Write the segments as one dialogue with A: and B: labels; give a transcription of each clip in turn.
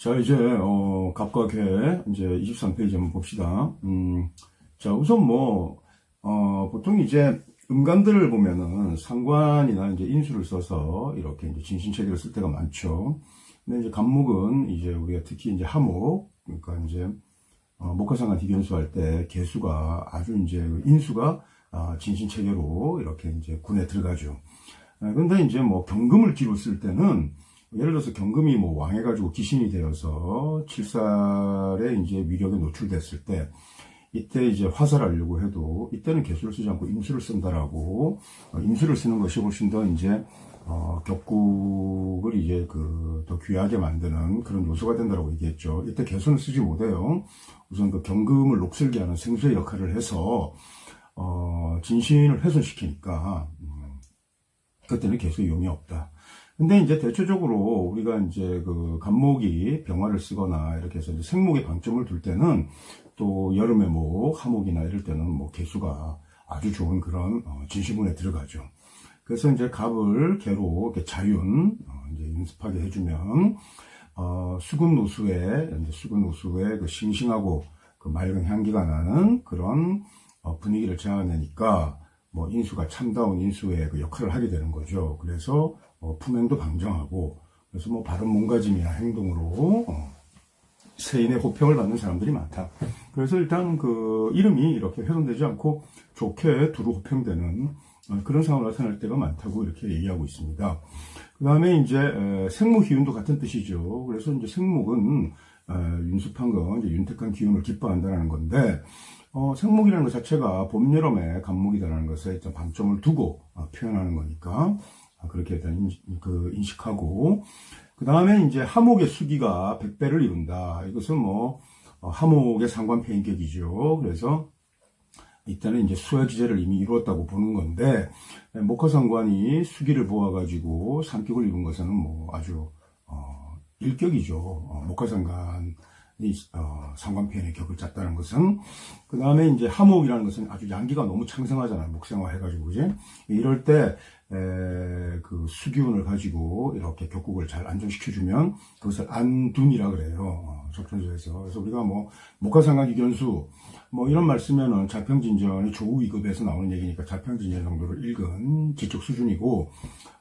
A: 자, 이제, 어, 개, 이제 23페이지 한번 봅시다. 음, 자, 우선 뭐, 어, 보통 이제 음간들을 보면은 상관이나 이제 인수를 써서 이렇게 이제 진신체계를 쓸 때가 많죠. 근데 이제 간목은 이제 우리가 특히 이제 하목, 그러니까 이제, 어, 목화상관 디견수 할 때 개수가 아주 이제 그 인수가 아, 진신체계로 이렇게 이제 군에 들어가죠. 아, 근데 이제 뭐 경금을 기로 쓸 때는 예를 들어서 경금이 뭐 왕해가지고 기신이 되어서 칠살에 이제 위력에 노출됐을 때 이때 이제 화살하려고 해도 이때는 개수를 쓰지 않고 임수를 쓴다라고 어, 임수를 쓰는 것이 훨씬 더 이제 어, 격국을 이제 그 더 귀하게 만드는 그런 요소가 된다라고 얘기했죠. 이때 개수는 쓰지 못해요. 우선 그 경금을 녹슬게 하는 생수의 역할을 해서 어, 진신을 훼손시키니까 음, 그때는 개수의 용이 없다. 근데 이제 대체적으로 우리가 이제 그 간목이 병화를 쓰거나 이렇게 해서 이제 생목에 방점을 둘 때는 또 여름에 뭐 하목이나 이럴 때는 뭐 개수가 아주 좋은 그런 어, 진시문에 들어가죠. 그래서 이제 갑을 개로 이렇게 자윤 어, 이제 연습하게 해주면 어, 수근 노수에 이제 수근 노수에 그 싱싱하고 그 맑은 향기가 나는 그런 어, 분위기를 제안하니까 뭐 인수가 참다운 인수의 그 역할을 하게 되는 거죠. 그래서 어, 품행도 방정하고 그래서 뭐 바른 몸가짐이나 행동으로 어, 세인의 호평을 받는 사람들이 많다. 그래서 일단 그 이름이 이렇게 훼손되지 않고 좋게 두루 호평되는 어, 그런 상황을 나타날 때가 많다고 이렇게 얘기하고 있습니다. 그 다음에 이제 에, 생목 기운도 같은 뜻이죠. 그래서 이제 생목은 에, 윤습한 거 이제 윤택한 기운을 기뻐한다는 건데 어, 생목이라는 것 자체가 봄, 여름에 간목이다라는 것에 일단 방점을 두고 어, 표현하는 거니까 아, 그렇게 일단 인, 그 인식하고 그 다음에 이제 하목의 수기가 백배를 이룬다. 이것은 뭐 어, 하목의 상관 폐인격이죠. 그래서 이때는 이제 수야기제를 이미 이루었다고 보는 건데 목화상관이 수기를 보아가지고 삼격을 이룬 것은 뭐 아주 어, 일격이죠. 어, 목화상관 이 어, 상관편의 격을 짰다는 것은 그 다음에 이제 하목이라는 것은 아주 양기가 너무 창성하잖아요 목생화 해가지고 그지? 이럴 때 그 수기운을 가지고 이렇게 격국을 잘 안정시켜주면 그것을 안둔이라 그래요 어, 적천수에서. 그래서 우리가 뭐 목화상관 이견수 뭐 이런 말 쓰면은 자평진전이 조우 2급에서 나오는 얘기니까 자평진전 정도를 읽은 지적 수준이고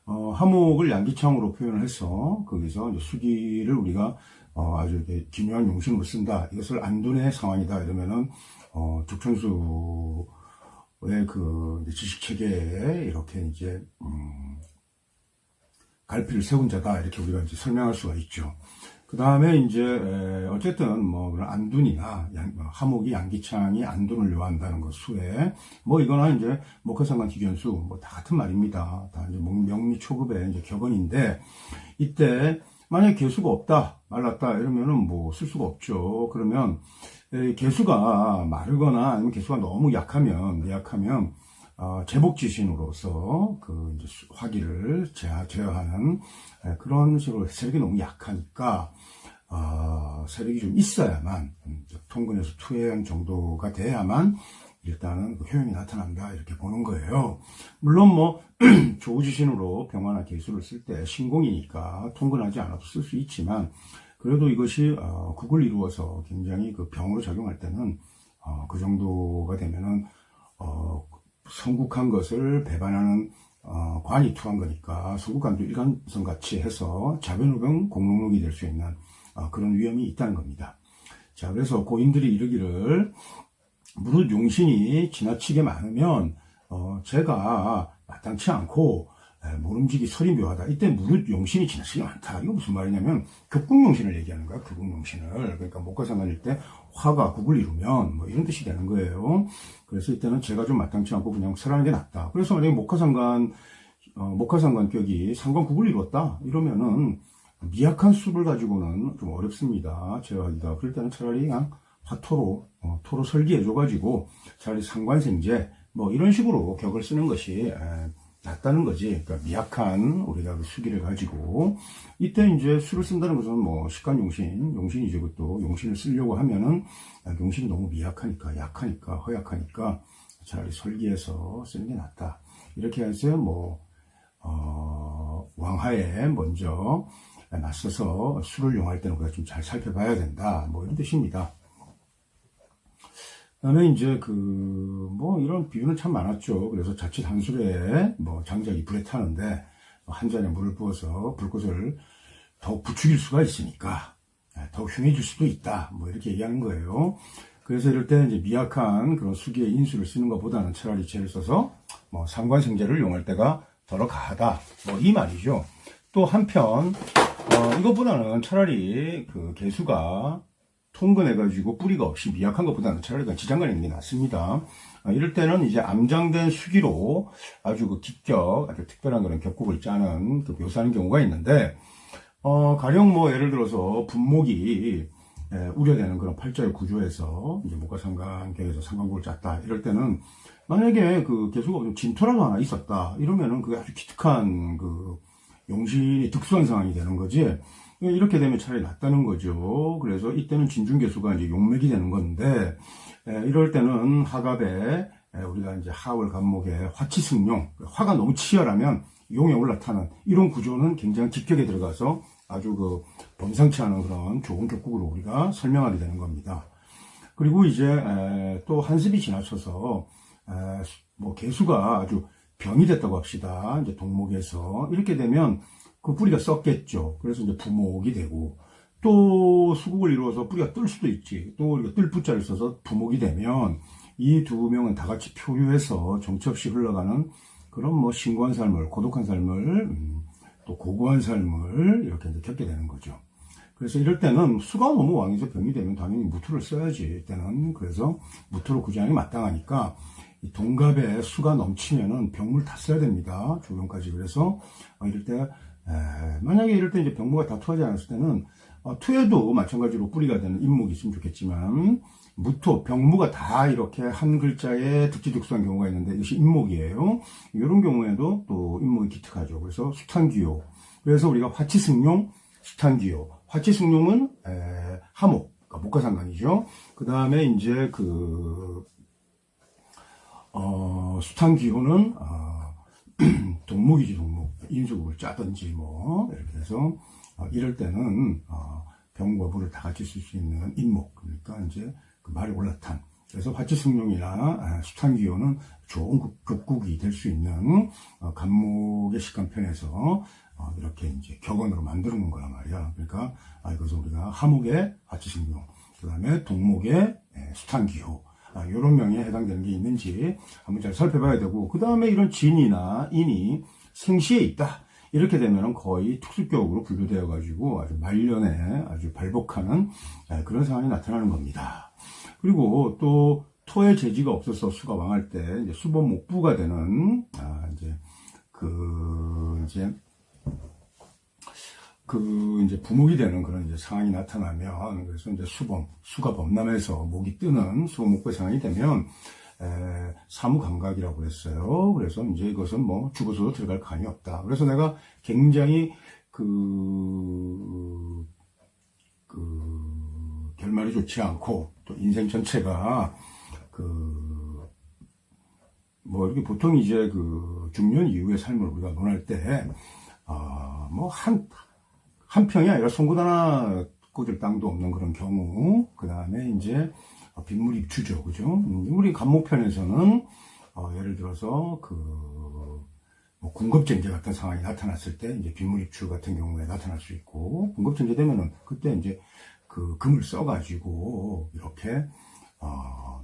A: 어, 하목을 양기창으로 표현을 해서 거기서 이제 수기를 우리가 어, 아주 기묘한 용신으로 쓴다. 이것을 안둔의 상황이다. 이러면은, 어, 죽천수의 그 지식 체계에 이렇게 이제, 음, 갈피를 세운 자다. 이렇게 우리가 이제 설명할 수가 있죠. 그 다음에 이제, 에, 어쨌든 뭐, 안둔이나 양, 뭐 하목이 양기창이 안둔을 요한다는 것 수에, 뭐 이거나 이제 목화상관 기견수, 뭐 다 같은 말입니다. 다 이제 명미 초급의 이제 격언인데, 이때 만약에 개수가 없다, 말랐다, 이러면은 뭐 쓸 수가 없죠. 그러면 개수가 마르거나 아니면 개수가 너무 약하면, 약하면, 어, 제복지신으로서 그 이제 화기를 제어, 제어하는 그런 식으로 세력이 너무 약하니까, 어, 세력이 좀 있어야만, 음, 통근에서 투해한 정도가 돼야만 일단은 그 효용이 나타난다 이렇게 보는 거예요. 물론 뭐 조우지신으로 병화나 개수를 쓸 때 신공이니까 통근하지 않아도 쓸 수 있지만 그래도 이것이 어, 국을 이루어서 굉장히 그 병으로 작용할 때는 어, 그 정도가 되면은 어, 성국한 것을 배반하는 어, 관이 투한 거니까 성국관도 일관성 같이 해서 자변후병 공룡록이 될 수 있는 어, 그런 위험이 있다는 겁니다. 자 그래서 고인들이 이르기를 무릇 용신이 지나치게 많으면 어, 제가 마땅치 않고 에, 모름지기 설이 묘하다. 이때 무릇 용신이 지나치게 많다. 이거 무슨 말이냐면 격국용신을 얘기하는 거야. 격국용신을. 그러니까 목화상관일 때 화가 국을 이루면 뭐 이런 뜻이 되는 거예요. 그래서 이때는 제가 좀 마땅치 않고 그냥 설하는 게 낫다. 그래서 만약에 목화상관 어, 목화상관격이 상관국을 이뤘다. 이러면은 미약한 수를 가지고는 좀 어렵습니다. 제어하기가. 그럴 때는 차라리 그냥 화토로 어, 토로 설계해 줘가지고 차라리 상관생제 뭐 이런 식으로 격을 쓰는 것이 에, 낫다는 거지. 그러니까 미약한 우리가 그 수기를 가지고 이때 이제 수를 쓴다는 것은 뭐 식간용신, 용신이죠. 그것도 용신을 쓰려고 하면은 아, 용신이 너무 미약하니까 약하니까 허약하니까 차라리 설계해서 쓰는 게 낫다. 이렇게 해서 뭐 어, 왕하에 먼저 맞서서 수를 용할 때는 우리가 좀 잘 살펴봐야 된다. 뭐 이런 뜻입니다. 그다음에 이제 그 뭐 이런 비유는 참 많았죠. 그래서 자칫 한 술에 뭐 장작이 불에 타는데 한 잔에 물을 부어서 불꽃을 더욱 부추길 수가 있으니까 예, 더욱 흉해질 수도 있다. 뭐 이렇게 얘기하는 거예요. 그래서 이럴 때 이제 미약한 그런 수기의 인수를 쓰는 것보다는 차라리 죄를 써서 뭐 상관생제를 이용할 때가 더러 가하다. 뭐 이 말이죠. 또 한편 어, 이것보다는 차라리 그 개수가 통근해가지고 뿌리가 없이 미약한 것보다는 차라리 지장간 있는 게 낫습니다. 아, 이럴 때는 이제 암장된 수기로 아주 그 기격, 아주 특별한 그런 격국을 짜는 그 묘사하는 경우가 있는데, 어, 가령 뭐 예를 들어서 분목이 에, 우려되는 그런 팔자의 구조에서 이제 목화상관계에서 상관국을 짰다. 이럴 때는 만약에 그 개수가 좀 진토라도 하나 있었다. 이러면은 그게 아주 기특한 그 용신이 득수한 상황이 되는 거지. 이렇게 되면 차라리 낫다는 거죠. 그래서 이때는 진중개수가 이제 용맥이 되는 건데, 에, 이럴 때는 하갑에 에, 우리가 이제 하월 간목에 화치승용, 화가 너무 치열하면 용에 올라타는 이런 구조는 굉장히 직격에 들어가서 아주 그 범상치 않은 그런 좋은 격국으로 우리가 설명하게 되는 겁니다. 그리고 이제 에, 또 한습이 지나쳐서 에, 뭐 개수가 아주 병이 됐다고 합시다. 이제 동목에서 이렇게 되면 그 뿌리가 썩겠죠. 그래서 이제 부목이 되고 또 수국을 이루어서 뿌리가 뜰 수도 있지. 또 우리가 뜰 부자를 써서 부목이 되면 이 두 명은 다 같이 표류해서 정처 없이 흘러가는 그런 뭐 신고한 삶을 고독한 삶을 음, 또 고고한 삶을 이렇게 이제 겪게 되는 거죠. 그래서 이럴 때는 수가 너무 왕에서 병이 되면 당연히 무투를 써야지. 이때는 그래서 무투로 게 마땅하니까 이 동갑에 수가 넘치면은 병물 다 써야 됩니다. 조경까지. 그래서 어, 이럴 때 에, 만약에 이럴 때 이제 병무가 다 투하지 않았을 때는 어, 투에도 마찬가지로 뿌리가 되는 인목이 있으면 좋겠지만 무토, 병무가 다 이렇게 한 글자에 득지득수한 경우가 있는데 이것이 인목이에요. 이런 경우에도 또 인목이 기특하죠. 그래서 수탄기요. 그래서 우리가 화치승용, 수탄기요. 화치승용은 에, 하목, 그러니까 목화상관이죠. 그 다음에 이제 그 어, 수탄기호는 어, 동목이지 동목 인수국을 짜든지 뭐 이렇게 해서 어, 이럴 때는 어, 병과 부를 다 같이 쓸 수 있는 인목 그러니까 이제 그 말이 올라탄 그래서 화치승룡이나 수탄기호는 좋은 급- 급국이 될 수 있는 어, 간목의 식간편에서 어, 이렇게 이제 격언으로 만드는 거란 말이야. 그러니까 아, 이것은 우리가 하목의 화치승룡, 그 다음에 동목의 에, 수탄기호 아, 이런 명에 해당되는 게 있는지 한번 잘 살펴봐야 되고 그 다음에 이런 진이나 인이 생시에 있다. 이렇게 되면은 거의 특수격으로 분류되어 가지고 아주 말년에 아주 발복하는 에, 그런 상황이 나타나는 겁니다. 그리고 또 토의 재지가 없어서 수가 왕할 때 이제 수범 목부가 되는 아 이제 그 이제 그 이제 부목이 되는 그런 이제 상황이 나타나면 그래서 이제 수범 수가 범람해서 목이 뜨는 수범목부 상황이 되면 에, 사무 감각이라고 그랬어요. 그래서 이제 이것은 뭐 죽어서도 들어갈 감이 없다. 그래서 내가 굉장히 그, 그, 결말이 좋지 않고 또 인생 전체가 그, 뭐 이렇게 보통 이제 그 중년 이후의 삶을 우리가 논할 때, 아, 뭐 한, 한 평이 아니라 송곳 하나 꽂을 땅도 없는 그런 경우, 그 다음에 이제 어, 빗물 입추죠. 그죠? 음, 우리 간목편에서는, 어, 예를 들어서 그, 뭐 군급쟁제 같은 상황이 나타났을 때, 이제 빗물 입추 같은 경우에 나타날 수 있고, 군급쟁제 되면은 그때 이제 그 금을 써가지고, 이렇게, 어,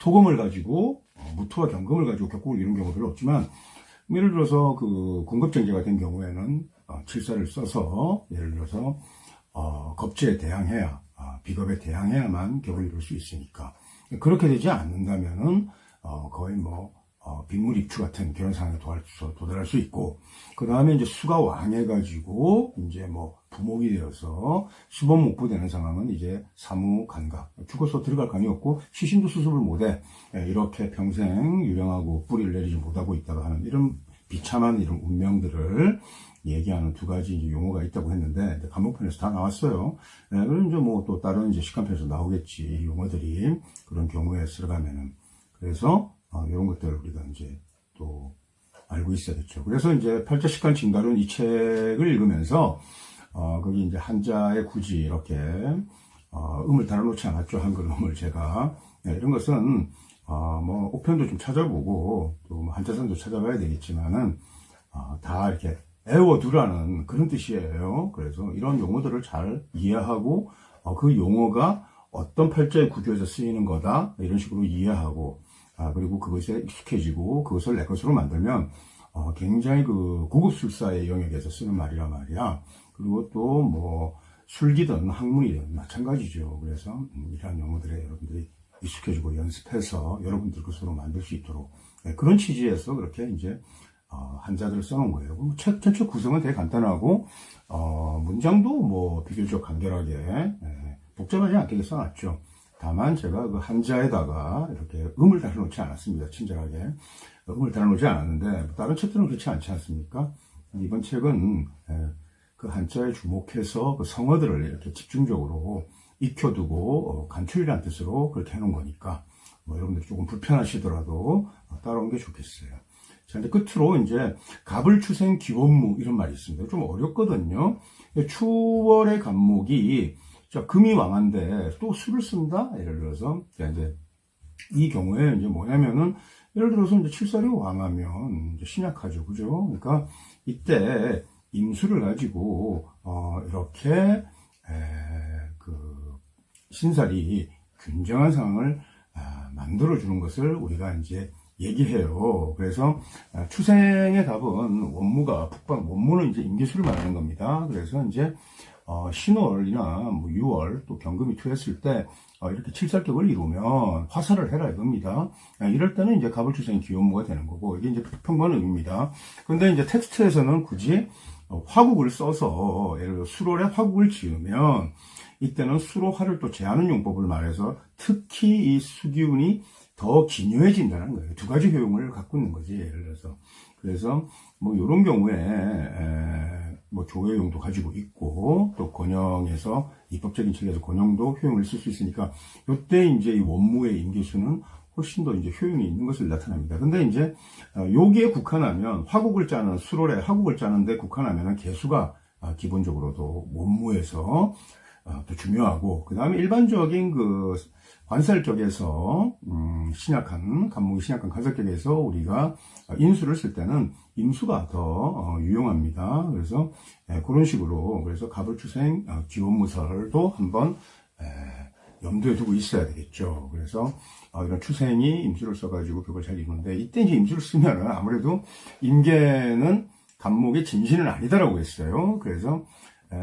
A: 토금을 가지고, 어, 무토와 경금을 가지고 격국을 이룬 경우 별로 없지만, 예를 들어서 그 군급쟁제 같은 경우에는 어, 칠사를 써서 예를 들어서 어, 겁제에 대항해야 아, 비겁에 대항해야만 격을 이룰 수 있으니까. 그렇게 되지 않는다면은 어, 거의 뭐 어, 빗물 입추 같은 그런 상황에 도달, 수- 도달할 수 있고 그 다음에 이제 수가 왕해가지고 이제 뭐 부목이 되어서 수범 목부 되는 상황은 이제 사무 간각 죽어서 들어갈 감이 없고 시신도 수습을 못해 예, 이렇게 평생 유령하고 뿌리를 내리지 못하고 있다가 하는 이런 비참한 이런 운명들을 얘기하는 두 가지 이제 용어가 있다고 했는데 간목편에서 다 나왔어요. 예, 그럼 이제 뭐 또 다른 이제 식간편에서 나오겠지 이 용어들이 그런 경우에 들어가면은 그래서 어, 이런 것들을 우리가 이제 또 알고 있어야겠죠. 그래서 이제 팔자 식간 진가론 이 책을 읽으면서 어, 거기 이제 한자에 굳이 이렇게, 어, 음을 달아놓지 않았죠. 한글 음을 제가. 네, 이런 것은, 어, 뭐, 옥편도 좀 찾아보고, 또뭐 한자선도 찾아봐야 되겠지만은, 어, 다 이렇게 애워두라는 그런 뜻이에요. 그래서 이런 용어들을 잘 이해하고, 어, 그 용어가 어떤 팔자의 구조에서 쓰이는 거다. 이런 식으로 이해하고, 아, 그리고 그것에 익숙해지고, 그것을 내 것으로 만들면, 어, 굉장히 그 고급 술사의 영역에서 쓰는 말이란 말이야. 그리고 또 뭐, 술기든 학문이든 마찬가지죠. 그래서 음, 이러한 용어들에 여러분들이 익숙해지고 연습해서 여러분들 것으로 만들 수 있도록 네, 그런 취지에서 그렇게 이제 어, 한자들을 써놓은 거예요. 책 전체 구성은 되게 간단하고 어, 문장도 뭐 비교적 간결하게 예, 복잡하지 않게 써놨죠. 다만 제가 그 한자에다가 이렇게 음을 달아놓지 않았습니다. 친절하게 음을 달아놓지 않았는데 다른 책들은 그렇지 않지 않습니까? 이번 책은 예, 그 한자에 주목해서 그 성어들을 이렇게 집중적으로 익혀두고 어, 간추리란 뜻으로 그렇게 해놓은 거니까 뭐 여러분들 조금 불편하시더라도 어, 따라온 게 좋겠어요. 자, 이제 끝으로 이제 갑을추생 기원무 이런 말이 있습니다. 좀 어렵거든요. 추월의 간목이 자, 금이 왕한데 또 수를 쓴다? 예를 들어서 자, 이제 이 경우에 이제 뭐냐면은 예를 들어서 이제 칠살이 왕하면 이제 신약하죠. 그죠? 그러니까 이때 임수를 가지고 어, 이렇게 에, 그 신살이 균정한 상황을 아, 만들어 주는 것을 우리가 이제 얘기해요. 그래서 아, 추생의 답은 원무가 북방 원무는 이제 임계수를 말하는 겁니다. 그래서 이제 어, 신월이나 뭐 6월 또 경금이 투했을 때 어, 이렇게 칠살격을 이루면 화살을 해라 이겁니다. 아, 이럴 때는 이제 갑을추생이 기원무가 되는 거고 이게 이제 평범한 의미입니다. 근데 이제 텍스트에서는 굳이 어, 화국을 써서 예를 들어 수월에 화국을 지으면 이때는 수로 화를 또 제하는 용법을 말해서 특히 이 수기운이 더 기묘해진다는 거예요. 두 가지 효용을 갖고 있는 거지 예를 들어서 그래서 뭐 이런 경우에 에, 뭐 조회용도 가지고 있고 또 권영에서 입법적인 측에서 권영도 효용을 쓸 수 있으니까 이때 이제 이 원무의 임기수는 훨씬 더 이제 효용이 있는 것을 나타납니다. 근데 이제 어, 여기에 국한하면 화국을 짜는 수월에 화국을 짜는데 국한하면은 개수가 아, 기본적으로도 원무에서 어, 또 중요하고 그 다음에 일반적인 그 관살격에서 음, 신약한 간목이 신약한 관살격에서 우리가 인수를 쓸 때는 임수가 더 어, 유용합니다. 그래서 에, 그런 식으로 그래서 갑을추생 어, 기원무설도 한번 에, 염두에 두고 있어야 되겠죠. 그래서 어, 이런 추생이 임수를 써가지고 그걸 잘 이루는데 이때 이제 임수를 쓰면은 아무래도 임계는 간목의 진신은 아니다라고 했어요. 그래서 에,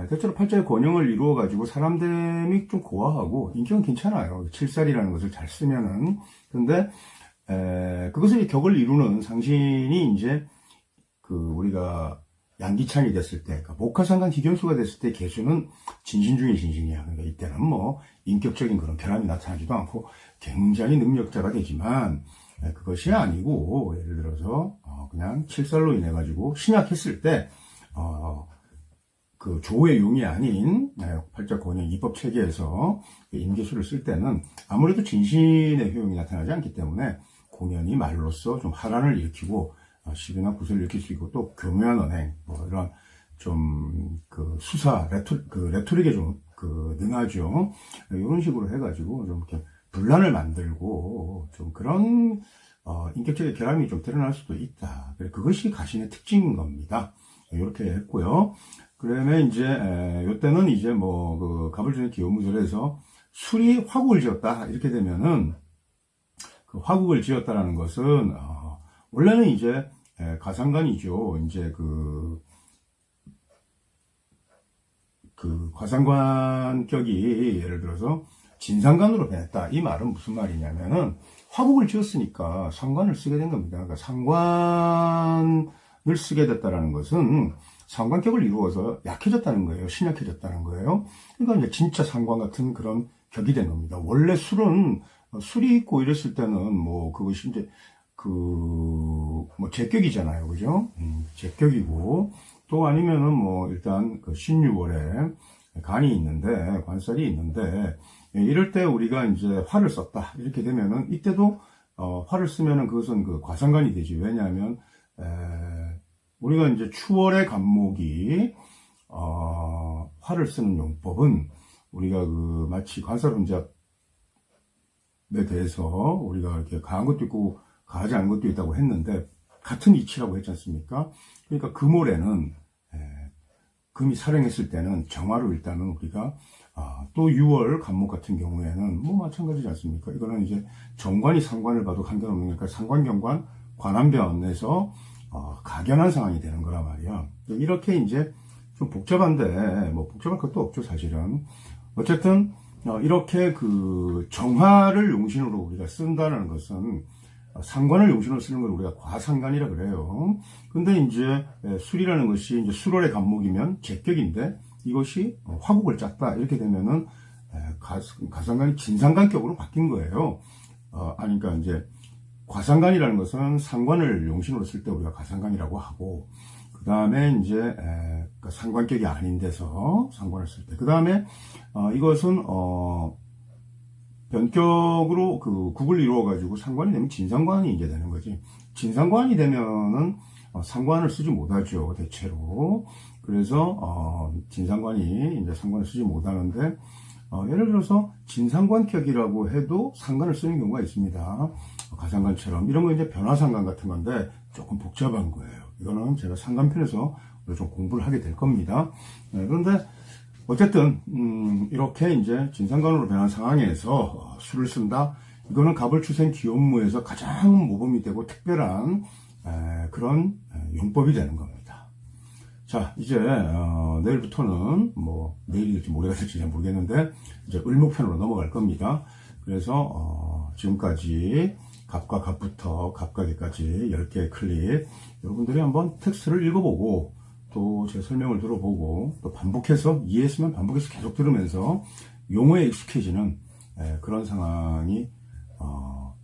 A: 대체로 팔자의 권형을 이루어 가지고 사람됨이 좀 고와하고 인격은 괜찮아요. 칠살이라는 것을 잘 쓰면은. 근데, 에, 그것의 격을 이루는 상신이 이제, 그, 우리가 양기창이 됐을 때, 그러니까 목화상관 기견수가 됐을 때 개수는 진신 중의 진신이야. 그러니까 이때는 뭐, 인격적인 그런 결함이 나타나지도 않고 굉장히 능력자가 되지만, 에, 그것이 아니고, 예를 들어서, 어, 그냥 칠살로 인해 가지고 신약했을 때, 어, 그 조의 용이 아닌 네, 팔자 권형 입법 체계에서 임계수를 쓸 때는 아무래도 진신의 효용이 나타나지 않기 때문에 공연이 말로써 좀 하란을 일으키고 어, 시비나 구슬을 일으킬 수 있고 또 교묘한 언행 뭐 이런 좀 그 수사 레토 그 레토릭에 좀 그 능하죠 이런 식으로 해가지고 좀 이렇게 분란을 만들고 좀 그런 어, 인격적인 결함이 좀 드러날 수도 있다. 그것이 가신의 특징인 겁니다. 이렇게 했고요. 그러면 이제 이때는 이제 뭐그 가불전의 기호무절에서 술이 화국을 지었다 이렇게 되면은 그 화국을 지었다라는 것은 어, 원래는 이제 에, 가상관이죠. 이제 그, 그 과상관격이 예를 들어서 진상관으로 변했다. 이 말은 무슨 말이냐면은 화국을 지었으니까 상관을 쓰게 된 겁니다. 그러니까 상관을 쓰게 됐다라는 것은 상관격을 이루어서 약해졌다는 거예요. 신약해졌다는 거예요. 그러니까 이제 진짜 상관 같은 그런 격이 된 겁니다. 원래 술은 술이 있고 이랬을 때는 뭐 그것이 이제 그뭐 제격이잖아요. 그죠? 음, 제격이고 또 아니면은 뭐 일단 그 신유월에 간이 있는데 관살이 있는데 예, 이럴 때 우리가 이제 화를 썼다 이렇게 되면은 이때도 어, 화를 쓰면은 그것은 그 과상관이 되지 왜냐하면 에, 우리가 이제 추월의 간목이 어, 화를 쓰는 용법은 우리가 그 마치 관사론잡에 대해서 우리가 이렇게 가한 것도 있고 가하지 않은 것도 있다고 했는데 같은 이치라고 했지 않습니까? 그러니까 금올에는 에, 금이 살행했을 때는 정화로 일단은 우리가 아, 또 6월 간목 같은 경우에는 뭐 마찬가지지 않습니까? 이거는 이제 정관이 상관을 봐도 관계없는 거니까 상관경관 관한변에서 어, 각연한 상황이 되는 거란 말이야. 이렇게 이제 좀 복잡한데 뭐 복잡할 것도 없죠 사실은. 어쨌든 어, 이렇게 그 정화를 용신으로 우리가 쓴다는 것은 어, 상관을 용신으로 쓰는 걸 우리가 과상관이라 그래요. 근데 이제 에, 술이라는 것이 이제 술월의 간목이면 제격인데 이것이 어, 화국을 짰다 이렇게 되면은 에, 가, 가상관이 진상관격으로 바뀐 거예요. 어, 아니 그러니까 이제 과상관이라는 것은 상관을 용신으로 쓸 때 우리가 과상관이라고 하고 그 다음에 이제 에, 그러니까 상관격이 아닌 데서 상관을 쓸 때 그 다음에 어, 이것은 어, 변격으로 그 국을 이루어 가지고 상관이 되면 진상관이 이제 되는 거지. 진상관이 되면은 어, 상관을 쓰지 못하죠 대체로. 그래서 어, 진상관이 이제 상관을 쓰지 못하는데 어, 예를 들어서 진상관격이라고 해도 상관을 쓰는 경우가 있습니다. 가상관처럼 이런 거 이제 변화상관 같은 건데 조금 복잡한 거예요. 이거는 제가 상관편에서 좀 공부를 하게 될 겁니다. 네, 그런데 어쨌든 음, 이렇게 이제 진상관으로 변한 상황에서 어, 술을 쓴다. 이거는 갑을추생 기원무에서 가장 모범이 되고 특별한 에, 그런 에, 용법이 되는 겁니다. 자, 이제 어, 내일부터는 뭐 내일이 될지 모레가 될지 잘 모르겠는데 이제 을목편으로 넘어갈 겁니다. 그래서 어, 지금까지 갑과 갑부터 갑과기까지 10개의 클립 여러분들이 한번 텍스트를 읽어보고 또 제 설명을 들어보고 또 반복해서 이해했으면 반복해서 계속 들으면서 용어에 익숙해지는 에, 그런 상황이 어,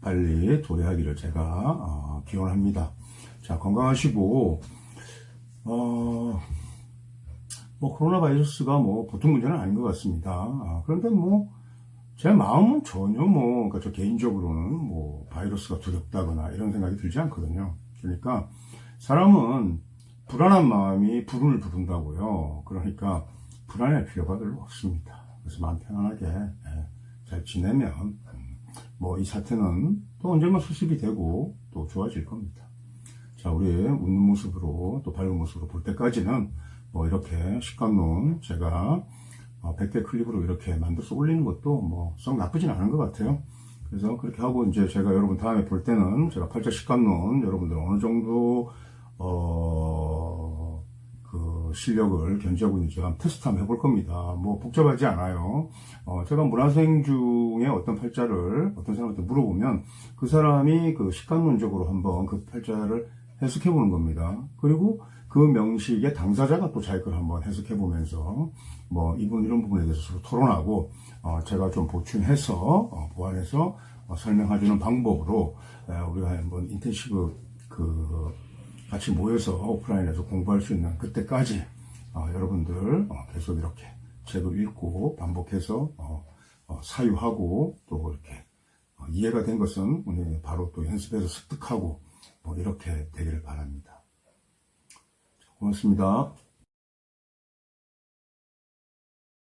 A: 빨리 도래하기를 제가 어, 기원합니다. 자 건강하시고 어, 뭐 코로나 바이러스가 뭐 보통 문제는 아닌 것 같습니다. 아, 그런데 뭐 제 마음은 전혀 뭐 그러니까 저 개인적으로는 뭐 바이러스가 두렵다거나 이런 생각이 들지 않거든요. 그러니까 사람은 불안한 마음이 불운을 부른다고요. 그러니까 불안할 필요가 별로 없습니다. 그래서 마음 편안하게 예, 잘 지내면 음, 뭐이 사태는 또 언젠가 수습이 되고 또 좋아질 겁니다. 자, 우리 웃는 모습으로 또 밝은 모습으로 볼 때까지는 뭐 이렇게 식감론 제가 100개 클립으로 이렇게 만들어서 올리는 것도 뭐 썩 나쁘진 않은 것 같아요. 그래서 그렇게 하고 이제 제가 여러분 다음에 볼 때는 제가 팔자 식감론 여러분들 어느 정도 어, 그 실력을 견지하고 있는지 한번 테스트 한번 해볼 겁니다. 뭐 복잡하지 않아요. 어, 제가 문화생 중에 어떤 팔자를 어떤 사람한테 물어보면 그 사람이 그 식감론적으로 한번 그 팔자를 해석해 보는 겁니다. 그리고 그 명식의 당사자가 또 자기 걸 한번 해석해 보면서 뭐 이분 이런 부분에 대해서 서로 토론하고 어 제가 좀 보충해서 어 보완해서 어 설명해 주는 방법으로 에 우리가 한번 인텐시브 그 같이 모여서 오프라인에서 공부할 수 있는 그때까지 어 여러분들 어 계속 이렇게 책을 읽고 반복해서 어 사유하고 또 이렇게 어, 이해가 된 것은 바로 또 연습해서 습득하고 뭐 이렇게 되기를 바랍니다. 고맙습니다.